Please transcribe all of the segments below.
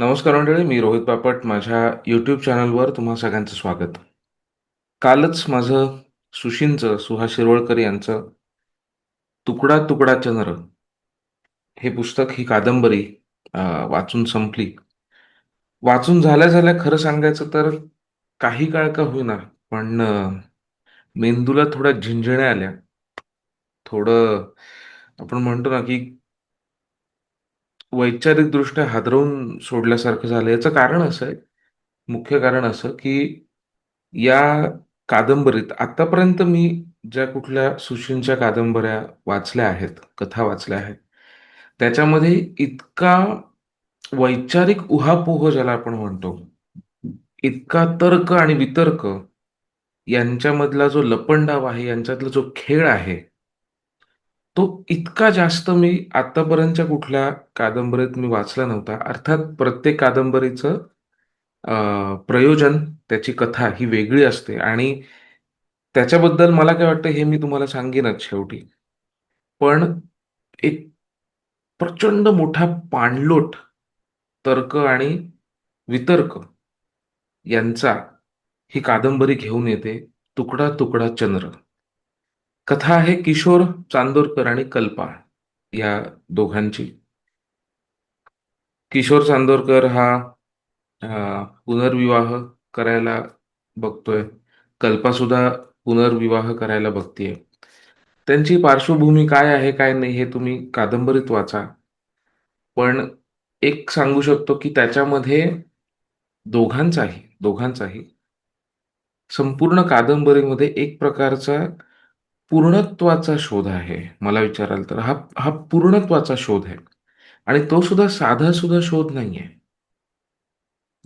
नमस्कार मंडळी मी रोहित बापट. माझ्या यूट्यूब चॅनलवर तुम्हा सगळ्यांचं स्वागत. कालच माझं सुशींचं सुहास शिरवळकर यांचं तुकडा तुकडा चंद्र हे पुस्तक ही कादंबरी वाचून संपली. वाचून झाल्या झाल्या खरं सांगायचं तर काही काळ का होईना पण मेंदूला थोड्या झिंझण्या आल्या. थोडं आपण म्हणतो ना की वैचारिकदृष्ट्या हादरवून सोडल्यासारखं झालं. याचं कारण असं आहे मुख्य कारण असं की या कादंबरीत आतापर्यंत मी ज्या कुठल्या सुशींच्या कादंबऱ्या वाचल्या आहेत कथा वाचल्या आहेत त्याच्यामध्ये इतका वैचारिक उहापोह ज्याला आपण म्हणतो इतका तर्क आणि वितर्क यांच्यामधला जो लपंडाव आहे यांच्यातला जो खेळ आहे तो इतका जास्त मी आतापर्यंतच्या कुठल्या कादंबरीत मी वाचला नव्हता. अर्थात प्रत्येक कादंबरीचं अ, प्रयोजन त्याची कथा ही वेगळी असते आणि त्याच्याबद्दल मला काय वाटतं हे मी तुम्हाला सांगेनच शेवटी. पण एक प्रचंड मोठा पाणलोट तर्क आणि वितर्क यांचा ही कादंबरी घेऊन येते तुकडा तुकडा चंद्र. कथा आहे किशोर चांदोरकर आणि कल्पा या दोघांची. किशोर चांदोरकर हा पुनर्विवाह करायला बघतोय. कल्पा सुद्धा पुनर्विवाह करायला बघतीये. त्यांची पार्श्वभूमी काय आहे काय नाही हे तुम्ही कादंबरीत वाचा. पण एक सांगू शकतो की त्याच्यामध्ये दोघांचाही दोघांचाही संपूर्ण कादंबरीमध्ये एक प्रकारचा पूर्णत्वाचा शोध आहे. मला विचाराल तर हा हा पूर्णत्वाचा शोध आहे. आणि तो सुद्धा साधा सुद्धा शोध नाहीये.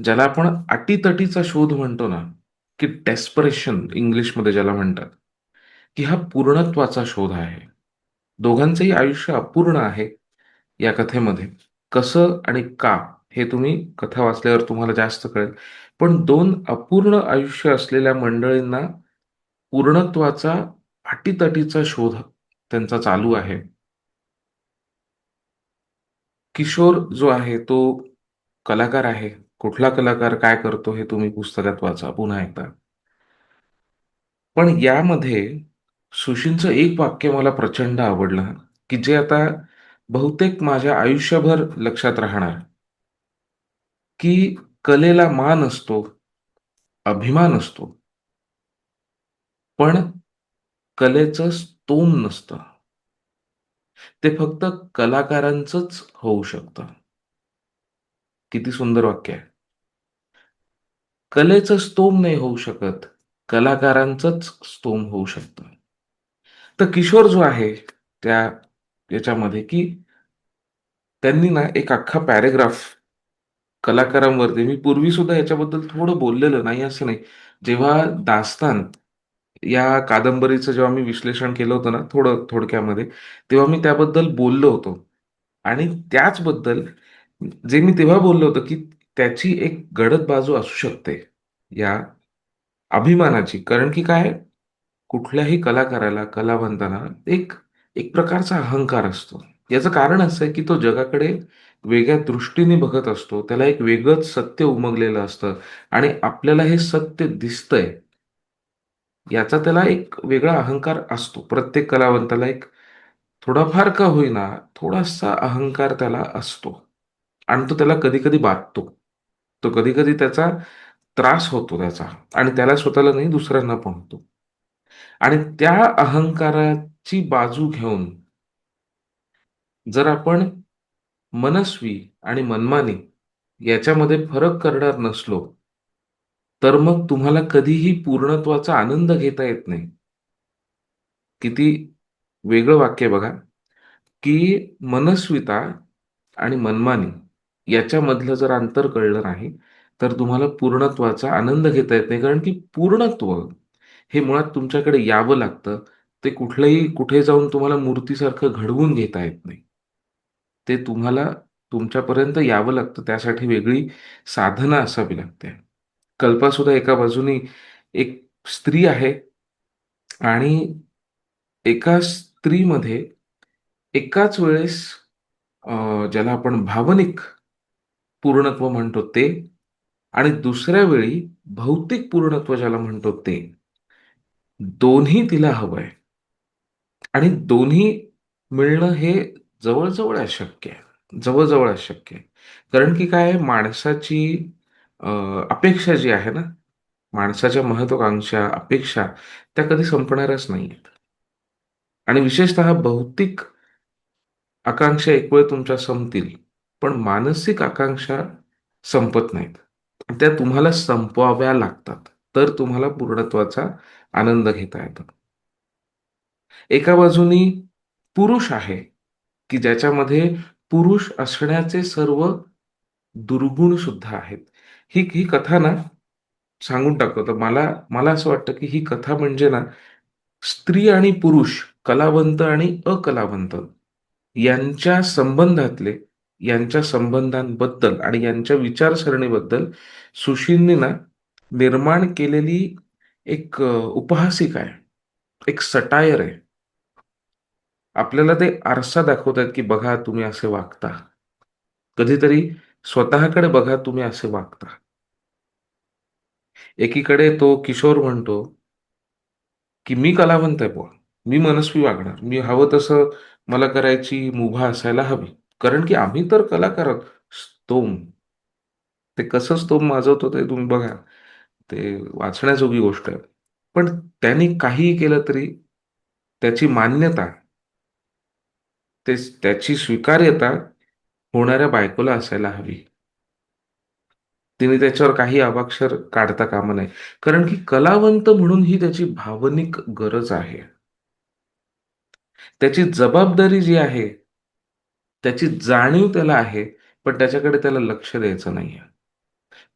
ज्याला आपण अटीतटीचा शोध म्हणतो ना की डेस्परेशन इंग्लिशमध्ये ज्याला म्हणतात की हा पूर्णत्वाचा शोध आहे. दोघांचंही आयुष्य अपूर्ण आहे या कथेमध्ये. कसं आणि का हे तुम्ही कथा वाचल्यावर तुम्हाला जास्त कळेल. पण दोन अपूर्ण आयुष्य असलेल्या मंडळींना पूर्णत्वाचा अटीतटीचा शोध त्यांचा चालू आहे. किशोर जो आहे तो कलाकार आहे. कुठला कलाकार काय करतो हे तुम्ही पुस्तकात वाचा पुन्हा एकदा. पण यामध्ये सुशीलचं एक वाक्य मला प्रचंड आवडलं की जे आता बहुतेक माझ्या आयुष्यभर लक्षात राहणार. की कलेला मान असतो अभिमान असतो. पण कलेचं स्तोम नसतं. ते फक्त कलाकारांचंच होऊ शकतं. किती सुंदर वाक्य आहे. कलेचं स्तोम नाही होऊ शकत कलाकारांचंच स्तोम होऊ शकतं. तर किशोर जो आहे त्या याच्यामध्ये की त्यांनी ना एक अख्खा पॅरेग्राफ कलाकारांवरती मी पूर्वी सुद्धा याच्याबद्दल थोडं बोललेलं नाही असं नाही. जेव्हा दास्तान या कादंबरीचं जेव्हा मी विश्लेषण केलं होतं ना थोडं थोडक्यामध्ये तेव्हा मी त्याबद्दल बोललो होतो. आणि त्याचबद्दल जे मी तेव्हा बोललो होतो की त्याची एक गडद बाजू असू शकते या अभिमानाची. कारण की काय? कुठल्याही कलाकाराला कलावंताना एक एक प्रकारचा अहंकार असतो. याचं कारण असं आहे की तो जगाकडे वेगळ्या दृष्टीने बघत असतो. त्याला एक वेगळंच सत्य उमगलेलं असतं. आणि आपल्याला हे सत्य दिसतंय. याचा त्याला एक वेगळा अहंकार असतो. प्रत्येक कलावंताला एक थोडाफार का होईना थोडासा अहंकार त्याला असतो. आणि तो त्याला कधी कधी बाधतो. तो कधी कधी त्याचा त्रास होतो त्याचा आणि त्याला स्वतःला नाही दुसऱ्यांना पण होतो. आणि त्या अहंकाराची बाजू घेऊन जर आपण मनस्वी आणि मनमानी याच्यामध्ये फरक करणार नसलो तर मग तुम्हाला कधीही पूर्णत्वाचा आनंद घेता येत नाही. किती वेगळं वाक्य बघा. की मनस्विता आणि मनमानी याच्यामधलं जर अंतर कळलं नाही तर तुम्हाला पूर्णत्वाचा आनंद घेता येत नाही. कारण की पूर्णत्व हे मुळात तुमच्याकडे यावं लागतं. ते कुठलंही कुठे जाऊन तुम्हाला मूर्तीसारखं घडवून घेता येत नाही. ते तुम्हाला तुमच्यापर्यंत यावं लागतं. त्यासाठी वेगळी साधना असावी लागते. कल्पा सुद्धा एका बाजूनी एक स्त्री आहे आणि एका स्त्रीमध्ये एकाच वेळेस ज्याला आपण भावनिक पूर्णत्व म्हणतो ते आणि दुसऱ्या वेळी भौतिक पूर्णत्व ज्याला म्हणतो ते. दोन्ही तिला हवंय. आणि दोन्ही मिळणं हे जवळजवळ अशक्य आहे. जवळजवळ अशक्य आहे. कारण की काय माणसाची अ, अपेक्षा जी आहे ना माणसाच्या महत्वाकांक्षा अपेक्षा त्या कधी संपणारच नाहीत आणि विशेषतः भौतिक आकांक्षा एक वेळ तुमच्या संपतील पण मानसिक आकांक्षा संपत नाहीत. त्या तुम्हाला संपवाव्या लागतात तर तुम्हाला पूर्णत्वाचा आनंद घेता येतो. एका बाजूनी पुरुष आहे की ज्याच्यामध्ये पुरुष असण्याचे सर्व दुर्गुण सुद्धा आहेत. ही ही कथा ना सांगून टाकतो. तर मला मला असं वाटतं की ही कथा म्हणजे ना स्त्री आणि पुरुष कलावंत आणि अकलावंत यांच्या संबंधातले यांच्या संबंधांबद्दल आणि यांच्या विचारसरणीबद्दल सुशीलने ना निर्माण केलेली एक उपहासिक उपहासिका आहे. एक सटायर आहे. आपल्याला ते आरसा दाखवतात की बघा तुम्ही असे वागता. कधीतरी स्वतःकडे बघा तुम्ही असे वागता. एकीकडे तो किशोर म्हणतो की मी कलावंत आहे बुवा. मी मनस्वी वागणार. मी हवं तसं मला करायची मुभा असायला हवी. कारण की आम्ही तर कलाकार स्तोम. ते कसं स्तोम माजवतो ते तुम्ही बघा. ते वाचण्याजोगी गोष्ट आहे. पण त्यांनी काहीही केलं तरी त्याची मान्यता ते त्याची स्वीकार्यता होणाऱ्या बायकोला असायला हवी. तिने त्याच्यावर काही अवाक्षर काढता कामा नये. कारण की कलावंत म्हणून ही त्याची भावनिक गरज आहे. त्याची जबाबदारी जी आहे त्याची जाणीव त्याला आहे पण त्याच्याकडे त्याला लक्ष द्यायचं नाहीये.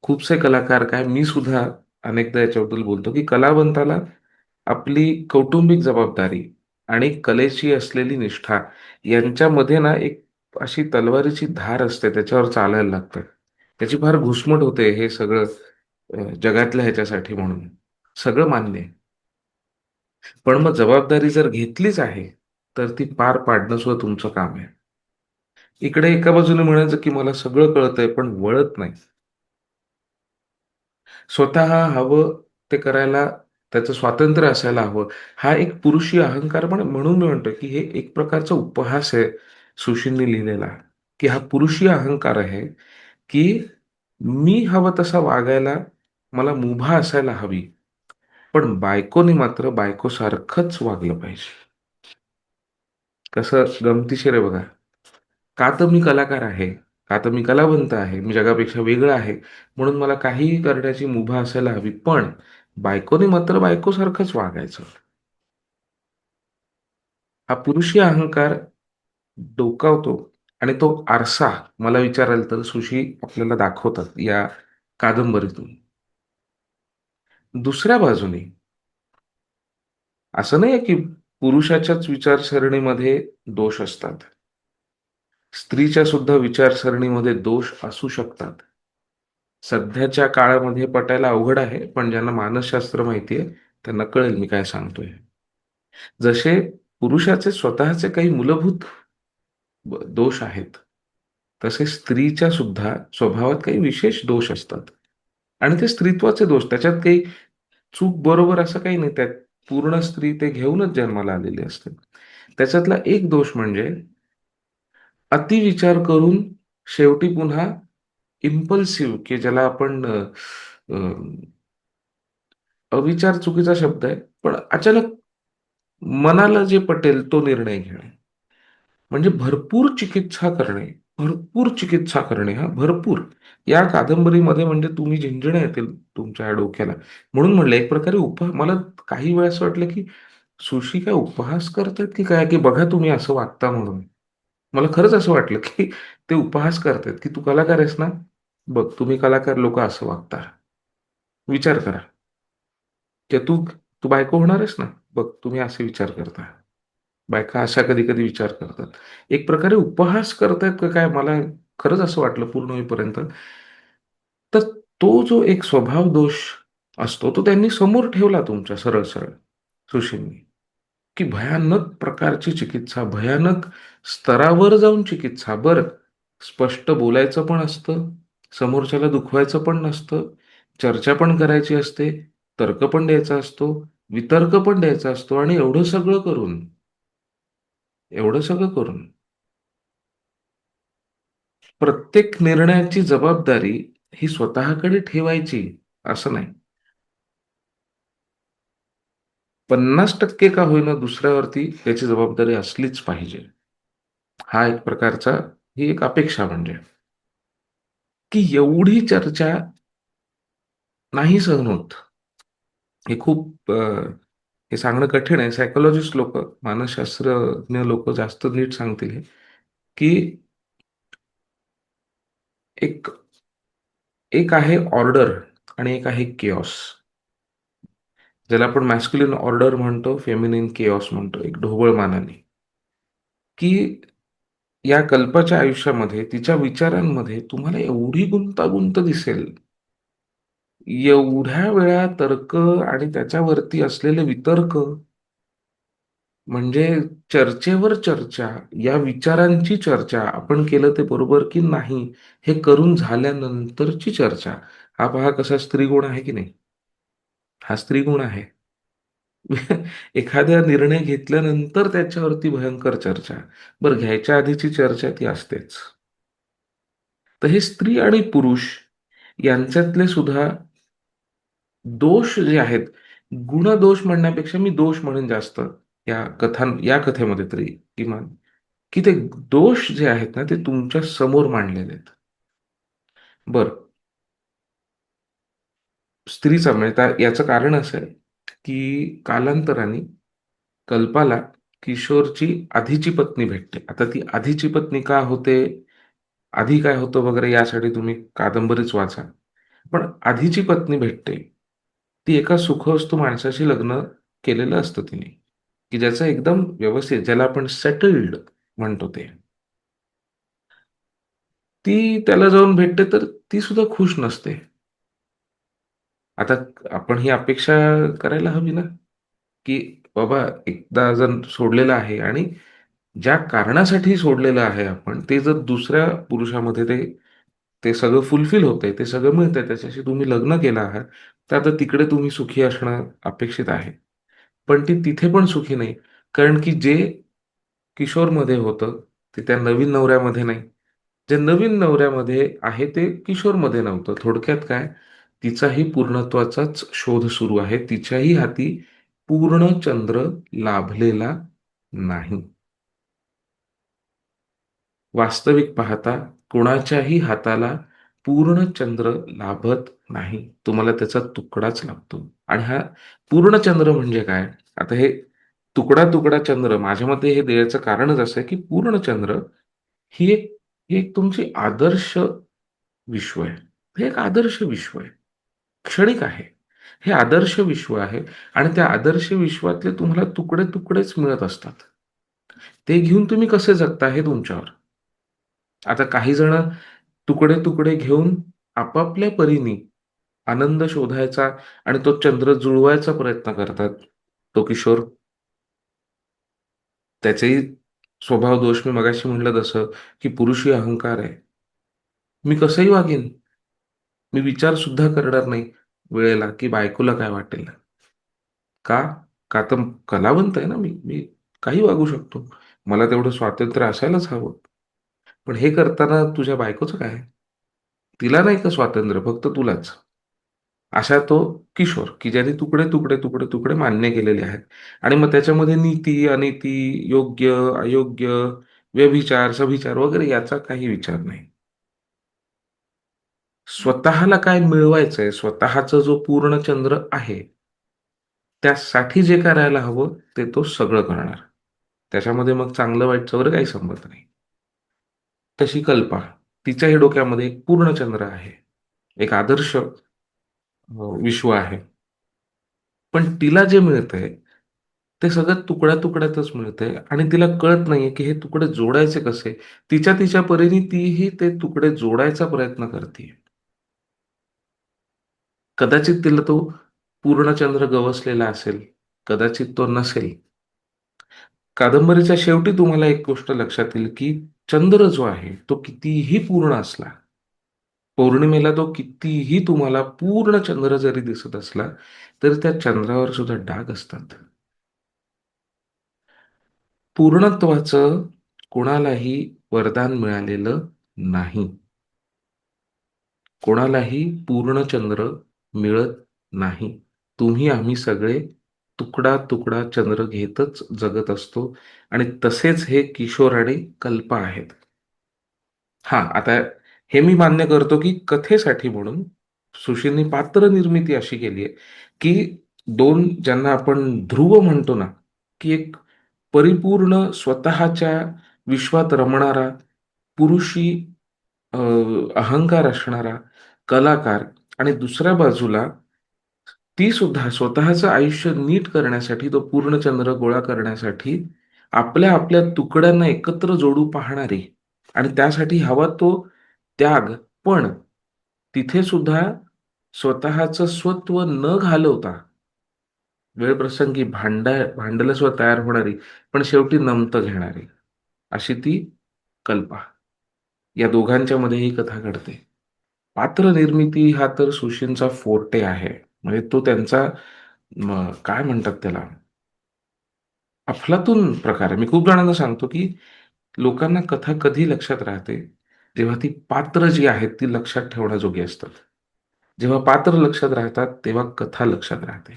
खूपसे कलाकार काय मी सुद्धा अनेकदा याच्याबद्दल बोलतो की कलावंताला आपली कौटुंबिक जबाबदारी आणि कलेची असलेली निष्ठा यांच्यामध्ये ना एक अशी तलवारीची धार असते त्याच्यावर चालायला लागतं. त्याची फार घुसमट होते हे सगळं जगातल्या ह्याच्यासाठी म्हणून. सगळं मान्य पण मग जबाबदारी जर घेतलीच आहे तर ती पार पाडणं सुद्धा तुमचं काम आहे. इकडे एका बाजूने म्हणायचं की मला सगळं कळतंय पण वळत नाही. स्वतः हवं ते करायला त्याचं स्वातंत्र्य असायला हवं. हा एक पुरुषी अहंकार पण म्हणून मी म्हणतो की हे एक प्रकारचा उपहास आहे. सुशीलने लिहिलेला की हा पुरुषी अहंकार आहे की मी हवं तसा वागायला मला मुभा असायला हवी पण बायकोने मात्र बायकोसारखंच वागलं पाहिजे. कसं गमतीशीर आहे बघा. का तर मी कलाकार आहे का तर मी कलावंत आहे मी जगापेक्षा वेगळं आहे म्हणून मला काहीही करण्याची मुभा असायला हवी पण बायकोने मात्र बायकोसारखंच वागायचं. हा पुरुषी अहंकार डोकावतो आणि तो आरसा मला विचाराल तर सुशी आपल्याला दाखवतात या कादंबरीतून. दुसऱ्या बाजूने असं नाही की पुरुषाच्याच विचारसरणीमध्ये दोष असतात. स्त्रीच्या सुद्धा विचारसरणीमध्ये दोष असू शकतात. सध्याच्या काळामध्ये पटायला अवघड आहे पण ज्यांना मानसशास्त्र माहिती आहे त्यांना कळेल मी काय सांगतोय. जसे पुरुषाचे स्वतःचे काही मूलभूत दोष आहेत. तसे स्त्रीच्या सुद्धा स्वभावात काही विशेष दोष असतात. आणि ते स्त्रीत्वाचे दोष त्याच्यात काही चूक बरोबर असं काही नाही. त्यात पूर्ण स्त्री ते घेऊनच जन्माला आलेली असते. त्याच्यातला एक दोष म्हणजे अतिविचार करून शेवटी पुन्हा इम्पल्सिव्ह की ज्याला आपण अविचार चुकीचा शब्द आहे पण अचानक मनाला जे पटेल तो निर्णय घेणे. म्हणजे भरपूर चिकित्सा करणे भरपूर चिकित्सा करणे हा भरपूर. या कादंबरीमध्ये म्हणजे तुम्ही झिंजण्या येतील तुमच्या डोक्याला. म्हणून म्हणलं एक प्रकारे उपहा मला काही वेळा असं वाटलं की सुशी काय उपहास करतात की काय? की बघा तुम्ही असं वागता म्हणून. मला खरंच असं वाटलं की ते उपहास करतात की तू कलाकार आहेस ना? बघ तुम्ही कलाकार लोक असं वागता. विचार करा. की तू तू बायको होणार आहेस ना? बघ तुम्ही असे विचार करता. बायका अशा कधी कधी विचार करतात. एक प्रकारे उपहास करतायत का काय? मला खरंच असं वाटलं पूर्ण होईपर्यंत. तर तो जो एक स्वभाव दोष असतो तो त्यांनी समोर ठेवला तुमच्या सरळ सरळ सुशीलनी की भयानक प्रकारची चिकित्सा भयानक स्तरावर जाऊन चिकित्सा. बरं स्पष्ट बोलायचं पण असतं समोरच्याला दुखवायचं पण नसतं, चर्चा पण करायची असते, तर्क पण द्यायचा असतो, वितर्क पण द्यायचा असतो आणि एवढं सगळं करून एवढं सगळं करून प्रत्येक निर्णयाची जबाबदारी ही स्वतःकडे ठेवायची असं नाही. पन्नास टक्के का होईना दुसऱ्यावरती त्याची जबाबदारी असलीच पाहिजे. हा एक प्रकारचा ही एक अपेक्षा म्हणजे. की एवढी चर्चा नाही सहन होत. हे खूप हे सांगणं कठीण आहे. सायकोलॉजिस्ट लोक मानसशास्त्रज्ञ लोक जास्त नीट सांगतील हे, की एक एक आहे ऑर्डर आणि एक आहे केऑस ज्याला आपण मॅस्क्युलिन ऑर्डर म्हणतो, फेमिनिन केऑस म्हणतो, एक ढोबळ मानाने. की या कल्पाच्या आयुष्यामध्ये, तिच्या विचारांमध्ये तुम्हाला एवढी गुंतागुंत दिसेल एवढ्या वेळा तर्क आणि त्याच्यावरती असलेले वितर्क म्हणजे चर्चेवर चर्चा, या विचारांची चर्चा, आपण केलं ते बरोबर की नाही, हे करून झाल्यानंतरची चर्चा. हा पहा कसा स्त्रीगुण आहे की नाही? हा स्त्रीगुण आहे. एखाद्या निर्णय घेतल्यानंतर त्याच्यावरती भयंकर चर्चा. बरं घ्यायच्या आधीची चर्चा ती असतेच. तर हे स्त्री आणि पुरुष यांच्यातले सुद्धा दोष जे आहेत, गुणदोष म्हणण्यापेक्षा मी दोष म्हणून जास्त या कथां या कथेमध्ये तरी किमान, की ते दोष जे आहेत ना, ते तुमच्यासमोर मांडलेले आहेत. बर स्त्रीचा म्हणजे याचं कारण असं आहे, की कालांतराने कल्पाला किशोरची आधीची पत्नी भेटते. आता ती आधीची पत्नी का होते? आधी काय होतं वगैरे यासाठी तुम्ही कादंबरीच वाचा. पण आधीची पत्नी भेटते. ती एका सुखवस्तू माणसाशी लग्न केलेलं असतं तिने, की ज्याचं एकदम व्यवस्थित ज्याला आपण सेटल्ड म्हणतो ते. ती त्याला जाऊन भेटते तर ती सुद्धा खुश नसते. आता आपण ही अपेक्षा करायला हवी ना, की बाबा एकदा जर सोडलेलं आहे आणि ज्या कारणासाठी सोडलेलं आहे आपण, ते जर दुसऱ्या पुरुषामध्ये ते ते सगळं फुलफिल होतंय, ते सगळं मिळतंय, त्याच्याशी तुम्ही लग्न केलं आहात, तर आता तिकडे तुम्ही सुखी असणं अपेक्षित आहे. पण ती तिथे पण सुखी नाही. कारण की जे किशोरमध्ये होतं, ते त्या नवीन नवऱ्यामध्ये नाही. जे नवीन नवऱ्यामध्ये आहे, ते किशोरमध्ये नव्हतं. थोडक्यात काय, तिचाही पूर्णत्वाचाच शोध सुरू आहे. तिच्याही हाती पूर्ण चंद्र लाभलेला नाही. वास्तविक पाहता कुणाच्याही हाताला पूर्ण चंद्र लाभत नाही. तुम्हाला त्याचा तुकडाच लाभतो. आणि हा पूर्ण चंद्र म्हणजे काय? आता हे तुकडा-तुकडा चंद्र माझ्या मते हे देण्याचं कारणच असं आहे, की पूर्ण चंद्र ही एक ही एक तुमची आदर्श विश्व आहे. हे एक आदर्श विश्व आहे. क्षणिक आहे. हे आदर्श विश्व आहे आणि त्या आदर्श विश्वातले तुम्हाला तुकडे-तुकडेच मिळत असतात. ते घेऊन तुम्ही कसे जगता हे तुमच्यावर. आता काही जण तुकडे-तुकडे घेऊन आपापल्या परीने आनंद शोधायचा आणि तो चंद्र जुळवायचा प्रयत्न करतात. तो किशोर त्याचेही स्वभाव दोष मी मगाशी म्हटलं तसं, की पुरुषी अहंकार आहे. मी कसंही वागेन. मी विचार सुद्धा करणार नाही वेळेला, की बायकोला काय वाटेल. का? का तर कलावंत आहे ना मी. मी काही वागू शकतो. मला तेवढं स्वातंत्र्य असायलाच हवं. पण हे करताना तुझ्या बायकोचं काय? तिला नाही का स्वातंत्र्य? फक्त तुलाच. अशा तो किशोर, की ज्याने तुकडे, तुकडे, तुकडे, तुकडे मान्य केलेले आहेत. आणि मग त्याच्यामध्ये नीती, अनिती, योग्य, अयोग्य, व्यभिचार, सभिचार वगैरे याचा काही विचार नाही. स्वतःला काय मिळवायचंय, स्वतःचा जो पूर्ण चंद्र आहे, त्यासाठी जे करायला हवं ते तो सगळं करणार. त्याच्यामध्ये मग चांगलं वाईटचं वगैरे काही संबंध नाही. तशी कल्पा, तिच्याही डोक्यामध्ये एक पूर्ण चंद्र आहे. एक आदर्श विश्व आहे. पण तिला जे मिळतंय, ते सगळं तुकड्या-तुकड्यातच मिळतंय आणि तिला कळत नाहीये, की हे तुकडे जोडायचे कसे? तिच्या तिच्या परीने तीही ते तुकडे जोडायचा प्रयत्न करते कदाचित तिला तो पूर्ण चंद्र गवसलेला असेल, कदाचित तो नसेल. कादंबरीच्या शेवटी तुम्हाला एक गोष्ट लक्षात येईल, की चंद्र जो आहे, तो कितीही पूर्ण असला पौर्णिमेला तो कितीही तुम्हाला पूर्ण चंद्र जरी दिसत असला तरी त्या चंद्रावर सुद्धा डाग असतात. पूर्णत्वाचं कोणालाही वरदान मिळालेलं नाही. कोणालाही पूर्ण चंद्र मिळत नाही. तुम्ही आम्ही सगळे तुकडा तुकडा चंद्र घेतच जगत असतो. आणि तसेच हे किशोर आणि कल्प आहेत. हा आता हे मी मान्य करतो की कथेसाठी म्हणून सुशीलनी पात्र निर्मिती अशी केली आहे की दोन ज्यांना आपण ध्रुव म्हणतो ना की एक परिपूर्ण स्वतःच्या विश्वात रमणारा पुरुषी अहंकार असणारा कलाकार आणि दुसऱ्या बाजूला ती सुद्धा स्वतःचं आयुष्य नीट करण्यासाठी तो पूर्णचंद्र गोळा करण्यासाठी आपल्या आपल्या तुकड्यांना एकत्र जोडू पाहणारी. आणि त्यासाठी हवा तो त्याग. पण तिथे सुद्धा स्वतःचं स्वत्व न घालवता वेळप्रसंगी भांडा भांडलं सुद्धा तयार होणारी पण शेवटी नमतं घेणारी. अशी ती कल्पा. या दोघांच्या मध्ये ही कथा घडते. पात्र निर्मिती हा तर सुशींचा फोर्टे आहे. म्हणजे तो त्यांचा काय म्हणतात त्याला? अफलातून प्रकार आहे. मी खूप जणांना सांगतो की लोकांना कथा कधी लक्षात राहते? जेव्हा ती पात्र जी आहेत ती लक्षात ठेवण्याजोगी असतात. जेव्हा पात्र लक्षात राहतात तेव्हा कथा लक्षात राहते.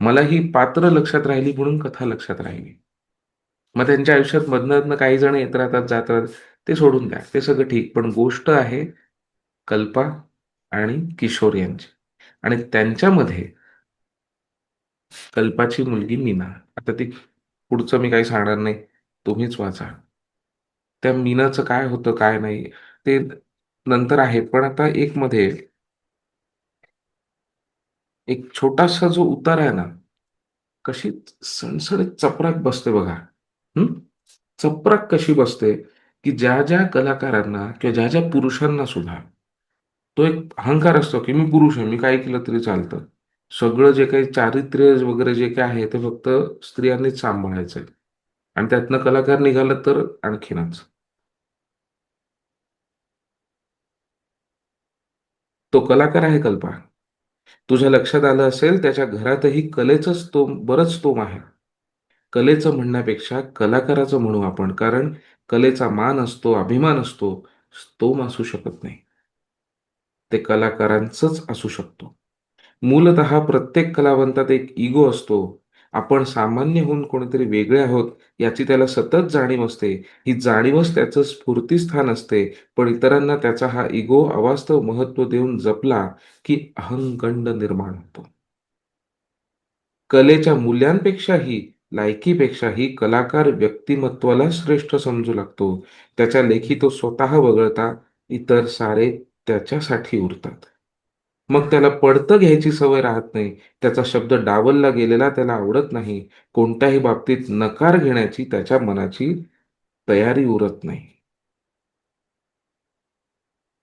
मला ही पात्र लक्षात राहिली म्हणून कथा लक्षात राहिली. मग त्यांच्या आयुष्यात मधनं काही जण येत राहतात जात राहतात ते सोडून द्या. ते सगळं ठीक. पण गोष्ट आहे कल्पा आणि किशोर यांची. आणि त्यांच्यामध्ये कल्पाची मुलगी मीना. आता ती पुढचं मी काही सांगणार नाही तुम्हीच वाचा. त्या मीनाचं काय होतं काय नाही ते नंतर आहे पण आता एक मध्ये एक छोटासा जो उतार आहे ना कशी सणसणीत चपराक बसते बघा. चपराक कशी बसते की ज्या ज्या कलाकारांना किंवा ज्या ज्या पुरुषांना सुद्धा तो एक अहंकार असतो की मी पुरुष आहे मी काय केलं तरी चालतं. सगळं जे काही चारित्र्य वगैरे जे काही आहे ते फक्त स्त्रियांनीच सांभाळायचं आहे आणि त्यातनं कलाकार निघालं तर आणखीनच. तो कलाकार आहे कल्पा. तुझ्या लक्षात आलं असेल त्याच्या घरातही कलेचंच तो बरंच तोम आहे. कलेचं म्हणण्यापेक्षा कलाकाराचं म्हणू आपण कारण कलेचा मान असतो अभिमान असतो स्तोम असू शकत नाही. ते कलाकारांचंच असू शकतो. मूलत प्रत्येक कलावंतात एक इगो असतो. आपण सामान्य होऊन कोणीतरी वेगळे आहोत याची त्याला सतत जाणीव असते. ही जाणीवच त्याचं स्फूर्तीस्थान असते. पण इतरांना त्याचा हा इगो अवास्तव महत्त्व देऊन जपला की अहंगंड निर्माण होतो. कलेच्या मूल्यांपेक्षाही लायकीपेक्षाही कलाकार व्यक्तिमत्वाला श्रेष्ठ समजू लागतो. त्याच्या लेखी तो स्वतः वगळता इतर सारे त्याच्यासाठी उरतात. मग त्याला पडतं घ्यायची सवय राहत नाही. त्याचा शब्द डावलला गेलेला त्याला आवडत नाही. कोणत्याही बाबतीत नकार घेण्याची त्याच्या मनाची तयारी उरत नाही.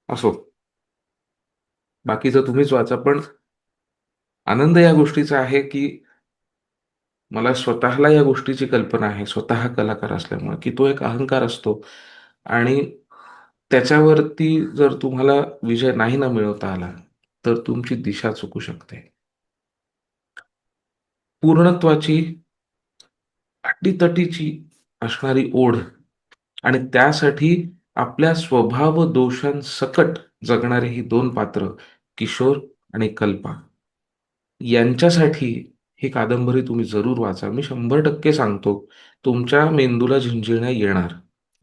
असो. बाकीचं तुम्हीच वाचा पण आनंद या गोष्टीचा आहे की मला स्वतःला या गोष्टीची कल्पना आहे. स्वतः कलाकार असल्यामुळे की तो एक अहंकार असतो. आणि त्याच्यावरती जर तुम्हाला विजय नाही ना मिळवता आला तर तुमची दिशा चुकू शकते. पूर्णत्वाची अटीतटीची असणारी ओढ आणि त्यासाठी आपल्या स्वभाव दोषांसकट जगणारे ही दोन पात्र किशोर आणि कल्पा. यांच्यासाठी ही कादंबरी तुम्ही जरूर वाचा. मी शंभर टक्के सांगतो तुमच्या मेंदूला झिंझिण्या येणार.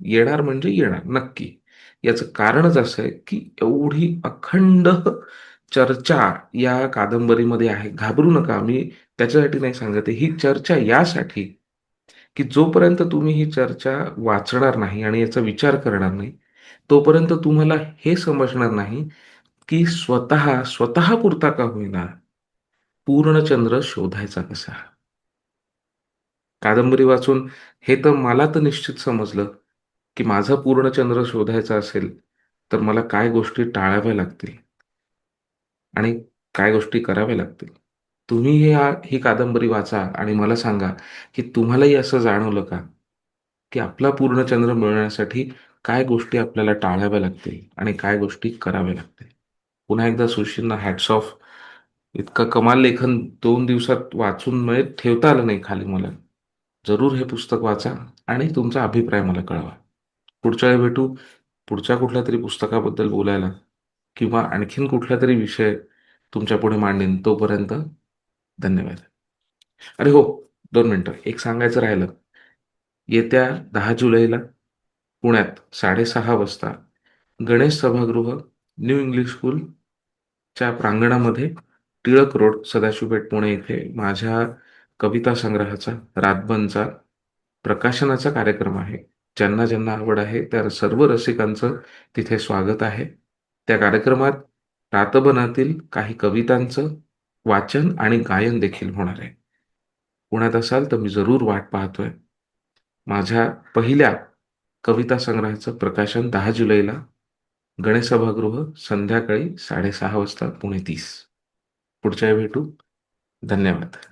येणार म्हणजे येणार नक्की. याचं कारणच असं आहे की एवढी अखंड चर्चा या कादंबरीमध्ये आहे. घाबरू नका मी त्याच्यासाठी नाही सांगत ही चर्चा यासाठी की जोपर्यंत तुम्ही ही चर्चा वाचणार नाही आणि याचा विचार करणार नाही तोपर्यंत तुम्हाला हे समजणार नाही की स्वतः स्वतः पुरता का होईना पूर्णचंद्र शोधायचा कसा? कादंबरी वाचून हे तर मला तर निश्चित समजलं. की माझा पूर्णचंद्र शोधायचा असेल तर मला काय गोष्टी टाळाव्या लागतील? आणि काय गोष्टी कराव्या लागतील? तुम्ही हे ही कादंबरी वाचा आणि मला सांगा की तुम्हालाही असं जाणवलं का? की आपला पूर्णचंद्र मिळवण्यासाठी काय गोष्टी आपल्याला टाळाव्या लागतील आणि काय गोष्टी कराव्या लागतील? पुन्हा एकदा सुशीलना हॅट्स ऑफ इतकं कमाल लेखन दोन दिवसात वाचून म्हणजे ठेवता आलं नाही खाली मला. जरूर हे पुस्तक वाचा आणि तुमचा अभिप्राय मला कळवा. पुढच्या वेळी भेटू. पुढच्या कुठल्या तरी पुस्तकाबद्दल बोलायला किंवा आणखीन कुठला तरी विषय तुमच्यापुढे मांडेन तोपर्यंत धन्यवाद. अरे हो दोन मिनटं. एक सांगायचं राहिलं. येत्या दहा जुलैला पुण्यात साडेसहा वाजता गणेश सभागृह न्यू इंग्लिश स्कूलच्या प्रांगणामध्ये टिळक रोड सदाशिवपेठ पुणे इथे माझ्या कविता संग्रहाचा रातबनचा प्रकाशनाचा कार्यक्रम आहे. ज्यांना ज्यांना आवड आहे त्या सर्व रसिकांचं तिथे स्वागत आहे. त्या कार्यक्रमात रातबनातील काही कवितांचं वाचन आणि गायन देखील होणार आहे. पुण्यात असाल तर मी जरूर वाट पाहतोय. माझ्या पहिल्या कविता संग्रहाचं प्रकाशन दहा जुलैला गणेश सभागृह संध्याकाळी साडेसहा वाजता पुणे तीस. पुढच्या भेटू. धन्यवाद.